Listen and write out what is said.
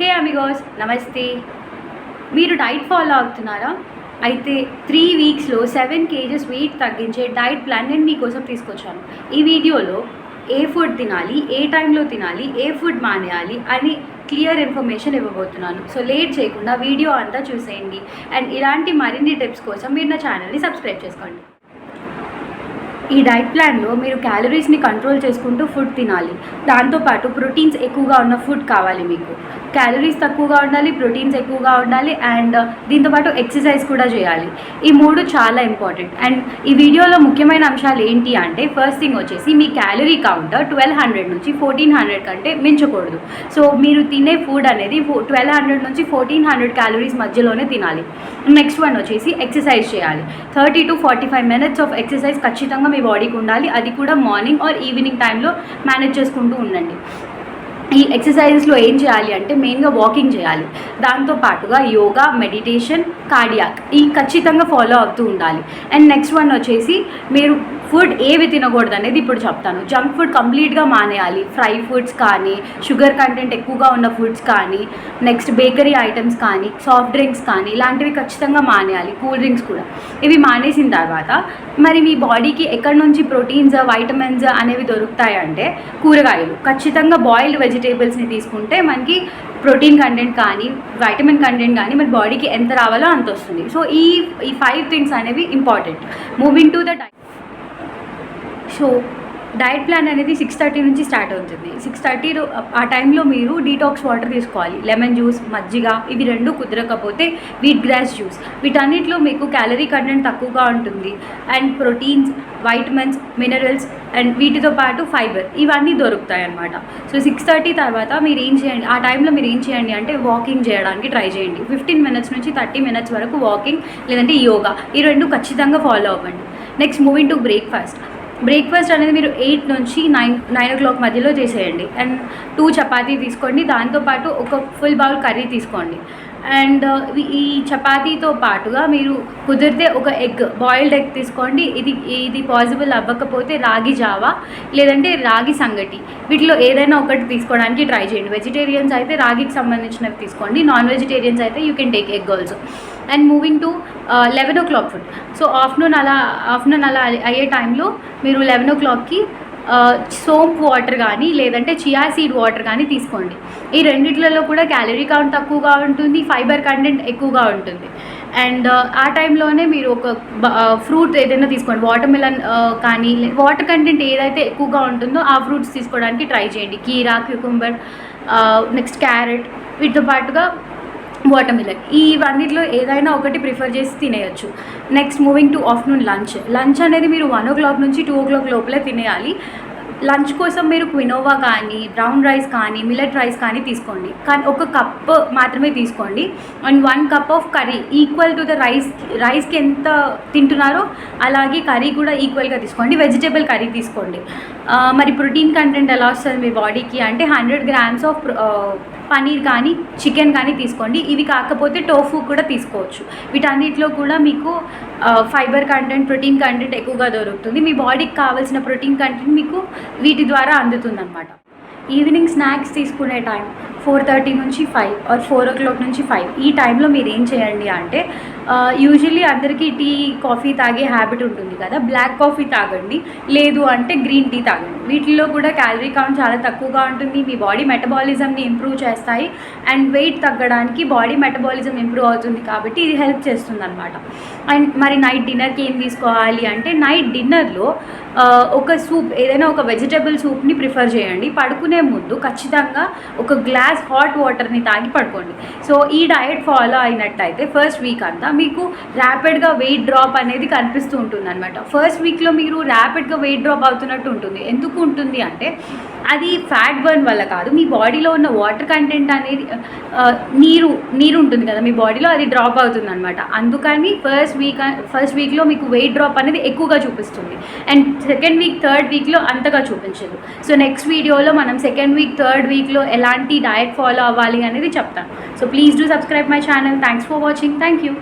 హే Amigos. నమస్తే. మీరు diet follow అవుతున్నారా? అయితే త్రీ వీక్స్లో సెవెన్ కేజెస్ వెయిట్ తగ్గించే డైట్ ప్లాన్ నేను మీకోసం తీసుకొచ్చాను. ఈ వీడియోలో ఏ ఫుడ్ తినాలి ఏ టైంలో తినాలి ఏ ఫుడ్ మానేయాలి అని క్లియర్ ఇన్ఫర్మేషన్ ఇవ్వబోతున్నాను. సో లేట్ చేయకుండా వీడియో అంతా చూసేయండి. అండ్ ఇలాంటి మరిన్ని టిప్స్ కోసం మీరు నా ఛానల్ని సబ్స్క్రైబ్ చేసుకోండి. ఈ డైట్ ప్లాన్లో మీరు క్యాలరీస్ని కంట్రోల్ చేసుకుంటూ ఫుడ్ తినాలి. దాంతోపాటు ప్రోటీన్స్ ఎక్కువగా ఉన్న ఫుడ్ కావాలి మీకు. క్యాలరీస్ తక్కువగా ఉండాలి ప్రోటీన్స్ ఎక్కువగా ఉండాలి అండ్ దీంతోపాటు ఎక్సర్సైజ్ కూడా చేయాలి. ఈ మూడు చాలా ఇంపార్టెంట్. అండ్ ఈ వీడియోలో ముఖ్యమైన అంశాలు ఏంటి అంటే ఫస్ట్ థింగ్ వచ్చేసి మీ క్యాలరీ కౌంటర్ ట్వెల్వ్ హండ్రెడ్ నుంచి ఫోర్టీన్ హండ్రెడ్ కంటే మించకూడదు. సో మీరు తినే ఫుడ్ అనేది ట్వెల్వ్ హండ్రెడ్ నుంచి ఫోర్టీన్ హండ్రెడ్ క్యాలరీస్ మధ్యలోనే తినాలి. నెక్స్ట్ వన్ వచ్చేసి ఎక్సర్సైజ్ చేయాలి. Thirty to forty five minutes of exercise ఖచ్చితంగా మీ బాడీకి ఉండాలి. అది కూడా మార్నింగ్ ఆర్ ఈవినింగ్ టైంలో మేనేజ్ చేసుకుంటూ ఉండండి. ఈ ఎక్సర్సైజెస్లో ఏం చేయాలి అంటే మెయిన్గా వాకింగ్ చేయాలి. దాంతో పాటుగా యోగా మెడిటేషన్ కార్డియాక్ ఈ ఖచ్చితంగా ఫాలో అవుతూ ఉండాలి. అండ్ నెక్స్ట్ వన్ వచ్చేసి మీరు ఫుడ్ ఏవి తినకూడదు అనేది ఇప్పుడు చెప్తాను. జంక్ ఫుడ్ కంప్లీట్గా మానేయాలి. ఫ్రై ఫుడ్స్ కానీ షుగర్ కంటెంట్ ఎక్కువగా ఉన్న ఫుడ్స్ కానీ నెక్స్ట్ బేకరీ ఐటమ్స్ కానీ సాఫ్ట్ డ్రింక్స్ కానీ ఇలాంటివి ఖచ్చితంగా మానేయాలి. కూల్ డ్రింక్స్ కూడా. ఇవి మానేసిన తర్వాత మరి మీ బాడీకి ఎక్కడి నుంచి ప్రోటీన్స్ వైటమిన్స్ అనేవి దొరుకుతాయంటే కూరగాయలు. ఖచ్చితంగా బాయిల్డ్ వెజిటేబుల్స్ని తీసుకుంటే మనకి ప్రోటీన్ కంటెంట్ కానీ వైటమిన్ కంటెంట్ కానీ మన బాడీకి ఎంత రావాలో అంత వస్తుంది. సో ఈ ఈ ఫైవ్ థింగ్స్ అనేవి important. Moving to the so diet plan అనేది సిక్స్ థర్టీ నుంచి స్టార్ట్ అవుతుంది. సిక్స్ థర్టీ ఆ టైంలో మీరు డీటాక్స్ వాటర్ తీసుకోవాలి. లెమన్ జ్యూస్ మజ్జిగ ఇవి రెండు కుదరకపోతే వీట్ గ్రాస్ జ్యూస్ వీటన్నిటిలో మీకు క్యాలరీ కంటెంట్ తక్కువగా ఉంటుంది. And proteins vitamins minerals and వీటితో పాటు ఫైబర్ ఇవన్నీ దొరుకుతాయి అనమాట సో సిక్స్ థర్టీ తర్వాత మీరు ఏం చేయండి ఆ టైంలో మీరు ఏం చేయండి అంటే వాకింగ్ చేయడానికి ట్రై చేయండి. ఫిఫ్టీన్ మినిట్స్ నుంచి థర్టీ మినిట్స్ వరకు వాకింగ్ లేదంటే యోగా ఈ రెండు ఖచ్చితంగా ఫాలో అవ్వండి. Next moving to breakfast breakfast అనేది మీరు ఎయిట్ నుంచి నైన్ నైన్ ఓ క్లాక్ మధ్యలో చేసేయండి. అండ్ టూ చపాతీ తీసుకోండి. దాంతోపాటు ఒక ఫుల్ బౌల్ కర్రీ తీసుకోండి. అండ్ uh, ఈ చపాతీతో పాటుగా మీరు కుదిరితే ఒక ఎగ్ బాయిల్డ్ ఎగ్ తీసుకోండి. ఇది ఇది పాసిబుల్ అవ్వకపోతే రాగి జావా లేదంటే రాగి సంగటి. వీటిలో ఏదైనా ఒకటి తీసుకోవడానికి ట్రై చేయండి. వెజిటేరియన్స్ అయితే రాగికి సంబంధించినవి తీసుకోండి. నాన్ వెజిటేరియన్స్ అయితే you can take egg also and moving to eleven o'clock food so afternoon అలా ఆఫ్టర్నూన్ అలా అయ్యే టైంలో మీరు లెవెన్ ఓ క్లాక్కి సోంప్ వాటర్ కానీ లేదంటే చియా సీడ్ వాటర్ కానీ తీసుకోండి. ఈ రెండిట్లలో కూడా క్యాలరీ కౌంట్ తక్కువగా ఉంటుంది ఫైబర్ కంటెంట్ ఎక్కువగా ఉంటుంది. అండ్ uh, ఆ టైంలోనే మీరు ఒక ఫ్రూట్ uh, ఏదైనా తీసుకోండి. వాటర్ మిలన్ uh, కానీ వాటర్ కంటెంట్ ఏదైతే ఎక్కువగా ఉంటుందో ఆ ఫ్రూట్స్ తీసుకోవడానికి ట్రై చేయండి. కీరా క్యూకుంబర్ నెక్స్ట్ క్యారెట్ వీటితో పాటుగా వాటర్ మిలన్ ఇవన్నిటిలో ఏదైనా ఒకటి ప్రిఫర్ చేసి తినేయచ్చు. Next moving to afternoon lunch lunch అనేది మీరు వన్ ఓ క్లాక్ నుంచి టూ ఓ క్లాక్ లోపలే తినేయాలి. లంచ్ కోసం మీరు క్వినోవా కానీ బ్రౌన్ రైస్ కానీ మిల్లెట్ రైస్ కానీ తీసుకోండి. కానీ ఒక కప్ మాత్రమే తీసుకోండి. And one cup of curry equal to the rice రైస్కి ఎంత తింటున్నారో అలాగే కర్రీ కూడా ఈక్వల్గా తీసుకోండి. వెజిటేబుల్ కర్రీ తీసుకోండి. మరి ప్రోటీన్ కంటెంట్ ఎలా వస్తుంది మీ బాడీకి? అంటే హండ్రెడ్ గ్రామ్స్ ఆఫ్ పనీర్ కానీ చికెన్ కానీ తీసుకోండి. ఇవి కాకపోతే టోఫు కూడా తీసుకోవచ్చు. వీటన్నిటిలో కూడా మీకు ఫైబర్ కంటెంట్ ప్రోటీన్ కంటెంట్ ఎక్కువగా దొరుకుతుంది. మీ బాడీకి కావాల్సిన ప్రోటీన్ కంటెంట్ మీకు వీటి ద్వారా అందుతుంది అనమాట ఈవినింగ్ స్నాక్స్ తీసుకునే టైం ఫోర్ థర్టీ నుంచి five or four o'clock నుంచి ఫైవ్. ఈ టైంలో మీరు ఏం చేయండి అంటే యూజువల్లీ అందరికీ టీ కాఫీ తాగే హ్యాబిట్ ఉంటుంది కదా బ్లాక్ కాఫీ తాగండి లేదు అంటే గ్రీన్ టీ తాగండి. వీటిల్లో కూడా క్యాలరీ కౌంట్ చాలా తక్కువగా ఉంటుంది మీ బాడీ మెటబాలిజంని ఇంప్రూవ్ చేస్తాయి అండ్ వెయిట్ తగ్గడానికి బాడీ మెటబాలిజం ఇంప్రూవ్ అవుతుంది కాబట్టి ఇది హెల్ప్ చేస్తుంది అనమాట అండ్ మరి నైట్ డిన్నర్కి ఏం తీసుకోవాలి అంటే నైట్ డిన్నర్లో ఒక సూప్ ఏదైనా ఒక వెజిటేబుల్ సూప్ని ప్రిఫర్ చేయండి. పడుకునే ముందు ఖచ్చితంగా ఒక గ్లాస్ గ్లాస్ హాట్ వాటర్ని తాగి పడుకోండి. సో ఈ డయట్ ఫాలో అయినట్టయితే ఫస్ట్ వీక్ అంతా మీకు ర్యాపిడ్గా వెయిట్ డ్రాప్ అనేది కనిపిస్తూ ఉంటుంది అనమాట ఫస్ట్ వీక్లో మీరు ర్యాపిడ్గా వెయిట్ డ్రాప్ అవుతున్నట్టు ఉంటుంది. ఎందుకు ఉంటుంది అంటే అది ఫ్యాట్ బర్న్ వల్ల కాదు. మీ బాడీలో ఉన్న వాటర్ కంటెంట్ అనేది నీరు నీరు ఉంటుంది కదా మీ బాడీలో అది డ్రాప్ అవుతుంది అనమాట అందుకని ఫస్ట్ వీక్ ఫస్ట్ వీక్లో మీకు వెయిట్ డ్రాప్ అనేది ఎక్కువగా చూపిస్తుంది. అండ్ సెకండ్ వీక్ థర్డ్ వీక్లో అంతగా చూపించదు. సో నెక్స్ట్ వీడియోలో మనం సెకండ్ వీక్ థర్డ్ వీక్లో ఎలాంటి డయట్ ఫాలో అవ్వాలి అనేది చెప్తాను. So please do subscribe my channel thanks for watching thank you